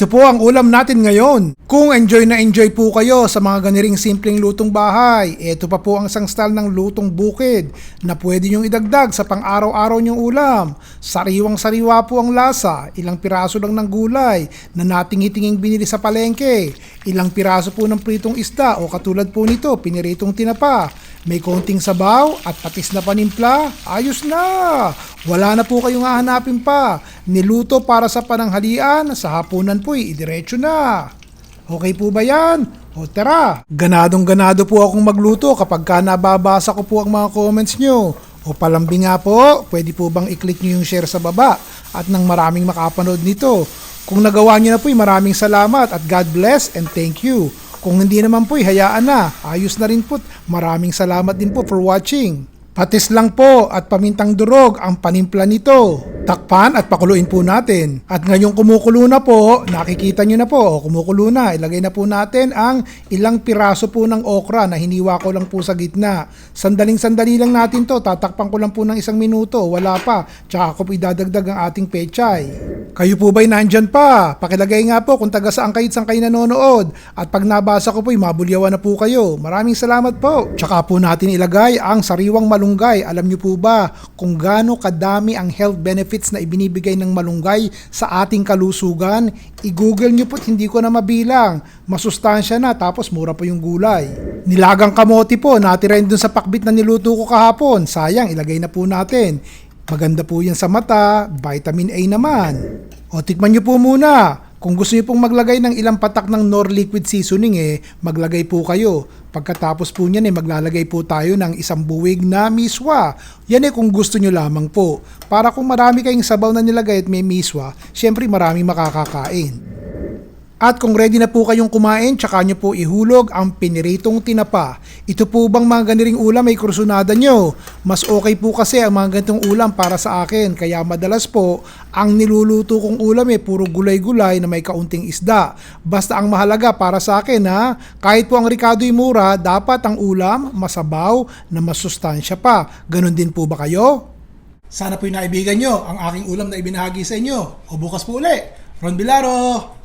Ito po ang ulam natin ngayon. Kung enjoy na enjoy po kayo sa mga ganiring simpleng lutong bahay, ito pa po ang isang style ng lutong bukid na pwede nyong idagdag sa pang-araw-araw nyong ulam. Sariwang sariwa po ang lasa, ilang piraso lang ng gulay na nating hitinging binili sa palengke, ilang piraso po ng pritong isda o katulad po nito, piniritong tinapa. May konting sabaw at patis na panimpla, ayos na! Wala na po kayong hahanapin pa. Niluto para sa pananghalian, sa hapunan po'y idiretso na. Okay po ba yan? O tara! Ganadong ganado po akong magluto kapag ka nababasa ko po ang mga comments nyo. O palambing nga po, pwede po bang i-click nyo yung share sa baba at nang maraming makapanood nito. Kung nagawa nyo na po'y maraming salamat at God bless and thank you. Kung hindi naman po'y hayaan na, ayos na rin po. Maraming salamat din po for watching. Patis lang po at pamintang durog ang panimpla nito. Takpan at pakuluin po natin. At ngayong kumukulo na po, nakikita nyo na po, kumukulo na, ilagay na po natin ang ilang piraso po ng okra na hiniwa ko lang po sa gitna. Sandaling sandali lang natin to, tatakpan ko lang po ng isang minuto, wala pa. Tsaka ko po idadagdag ang ating pechay. Kayo po ba'y nandyan pa? Pakilagay nga po kung taga saan kayo saan kayo nanonood. At pag nabasa ko po, mabulyawan na po kayo. Maraming salamat po. Tsaka po natin ilagay ang sariwang malunggay. Alam niyo po ba kung gaano kadami ang health benefits na ibinibigay ng malunggay sa ating kalusugan? I-google niyo po hindi ko na mabilang. Masustansya na tapos mura pa yung gulay. Nilagang kamote po, natira rin dun sa pakbit na niluto ko kahapon. Sayang, ilagay na po natin. Maganda po yan sa mata, vitamin A naman. O tikman nyo po muna. Kung gusto nyo pong maglagay ng ilang patak ng Nor Liquid Seasoning eh, maglagay po kayo. Pagkatapos po niyan eh, maglalagay po tayo ng isang buwig na miswa. Yan eh kung gusto nyo lamang po. Para kung marami kayong sabaw na nilagay at may miswa, syempre marami makakakain. At kung ready na po kayong kumain, tsaka nyo po ihulog ang piniritong tinapa. Ito po bang mga ganiring ulam ay kursunada nyo? Mas okay po kasi ang mga ganitong ulam para sa akin. Kaya madalas po, ang niluluto kong ulam ay puro gulay-gulay na may kaunting isda. Basta ang mahalaga para sa akin ha, kahit po ang rikado'y mura, dapat ang ulam masabaw na masustansya pa. Ganon din po ba kayo? Sana po'y naibigan nyo ang aking ulam na ibinahagi sa inyo. O bukas po uli. Ron Bilaro!